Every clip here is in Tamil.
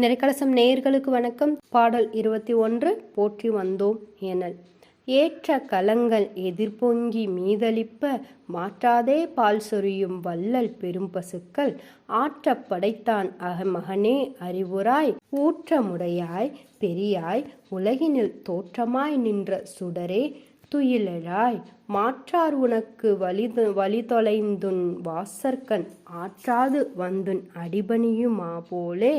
நிறைக்கலசம் நேயர்களுக்கு வணக்கம். பாடல் இருபத்தி ஒன்று போற்றி வந்தோம் எனல். ஏற்ற கலங்கள் எதிர்பொங்கி மீதளிப்ப மாற்றாதே பால் சொரியும் வள்ளல் பெரும் பசுக்கள் ஆற்ற படைத்தான் அகமகனே அறிவுராய் ஊற்றமுடையாய் பெரியாய் உலகினில் தோற்றமாய் நின்ற சுடரே துயிலழாய் மாற்றார் உனக்கு வலிது வழிதொலைந்துன் வாசற்கண் ஆற்றாது வந்துன் அடிபணியுமா போலே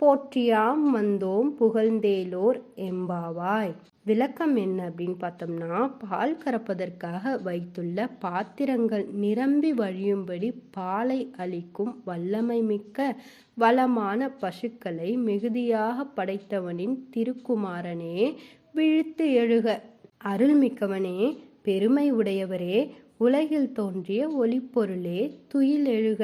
போற்றியாம் வந்தோம் புகழ்ந்தேலோர் எம்பாவாய் விளக்கம் என்ன அப்படின்னு பார்த்தோம்னா பால் கறப்பதற்காக வைத்துள்ள பாத்திரங்கள் நிரம்பி வழியும்படி பாலை அளிக்கும் வல்லமை மிக்க வளமான பசுக்களை மிகுதியாக படைத்தவனின் திருக்குமாரனே விழித்து எழுக. அருள்மிக்கவனே பெருமை உடையவரே உலகில் தோன்றிய ஒளிப்பொருளே துயில் எழுக.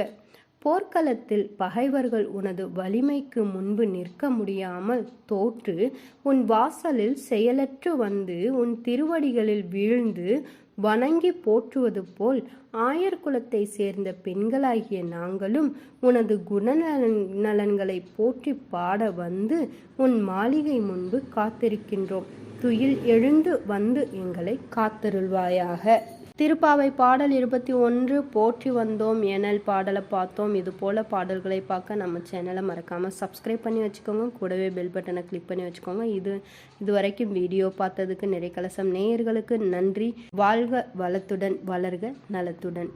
போர்க்களத்தில் பகைவர்கள் உனது வலிமைக்கு முன்பு நிற்க முடியாமல் தோற்று உன் வாசலில் செயலற்று வந்து உன் திருவடிகளில் வீழ்ந்து வணங்கி போற்றுவது போல் ஆயர் குலத்தை சேர்ந்த பெண்களாகிய நாங்களும் உனது குணநலன் நலன்களை போற்றி பாட வந்து உன் மாளிகை முன்பு காத்திருக்கின்றோம். துயில் எழுந்து வந்து எங்களை காத்தருள்வாயாக. திருப்பாவை பாடல் இருபத்தி ஒன்று போற்றி வந்தோம் எனல் பாடலை பார்த்தோம். இது போல் பாடல்களை பார்க்க நம்ம சேனலை மறக்காமல் சப்ஸ்கிரைப் பண்ணி வச்சுக்கோங்க. கூடவே பெல் பட்டனை கிளிக் பண்ணி வச்சுக்கோங்க. இது இது வரைக்கும் வீடியோ பார்த்ததுக்கு நிறைய கலசம். நேயர்களுக்கு நன்றி. வாழ்க வளத்துடன் வளர்க நலத்துடன்.